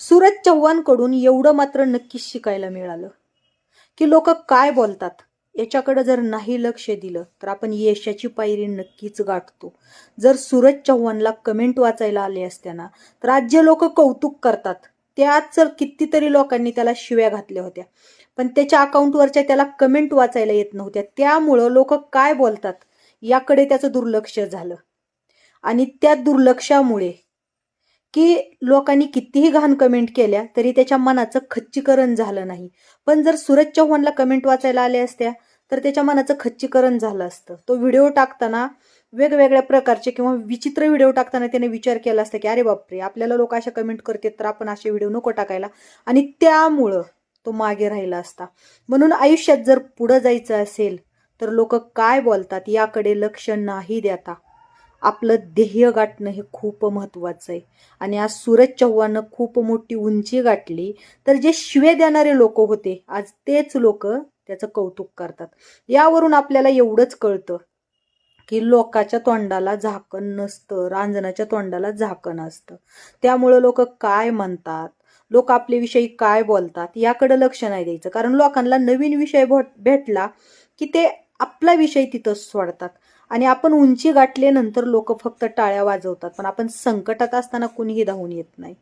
सूरज चव्हाणकडून एवढं मात्र नक्कीच शिकायला मिळालं. की लोक काय बोलतात याच्याकडे जर नाही लक्ष दिलं तर आपण यशाची पायरी नक्कीच गाठतो. जर सूरज चव्हाणला कमेंट वाचायला आले असत्या ना तर आज जे लोक कौतुक करतात. त्याच कितीतरी लोकांनी त्याला शिव्या घातल्या होत्या पण त्याच्या अकाउंटवरच्या त्याला कमेंट वाचायला येत नव्हत्या. त्यामुळं लोक काय बोलतात याकडे त्याचं दुर्लक्ष झालं. आणि त्या दुर्लक्षामुळे की लोकांनी कितीही घाण कमेंट केल्या तरी त्याच्या मनाचं खच्चीकरण झालं नाही. पण जर सूरज चव्हाणला कमेंट वाचायला आल्या असत्या तर त्याच्या मनाचं खच्चीकरण झालं असतं. तो व्हिडिओ टाकताना वेगवेगळ्या प्रकारचे किंवा विचित्र व्हिडिओ टाकताना त्याने विचार केला असता की अरे बापरे आपल्याला लोक अशा कमेंट करतात तर आपण असे व्हिडिओ नको टाकायला. आणि त्यामुळं तो मागे राहिला असता. म्हणून आयुष्यात जर पुढं जायचं असेल तर लोक काय बोलतात याकडे लक्ष नाही देता. आपलं ध्येय गाठणं हे खूप महत्त्वाचं आहे. आणि आज सूरज चव्हाणनं खूप मोठी उंची गाठली तर जे शिवे देणारे लोक होते आज तेच लोक त्याचं कौतुक करतात. यावरून आपल्याला एवढंच कळतं की लोकाच्या तोंडाला झाकण नसतं रांजणाच्या तोंडाला झाकण असतं. त्यामुळं लोक काय म्हणतात लोक आपल्याविषयी काय बोलतात याकडे लक्ष नाही द्यायचं. कारण लोकांना नवीन विषय भेटला की ते आपला विषय तिथंच सोडतात. आणि आपण उंची गाठल्यानंतर लोक फक्त टाळ्या वाजवतात. पण आपण संकटात असताना कुणीही धावून येत नाही.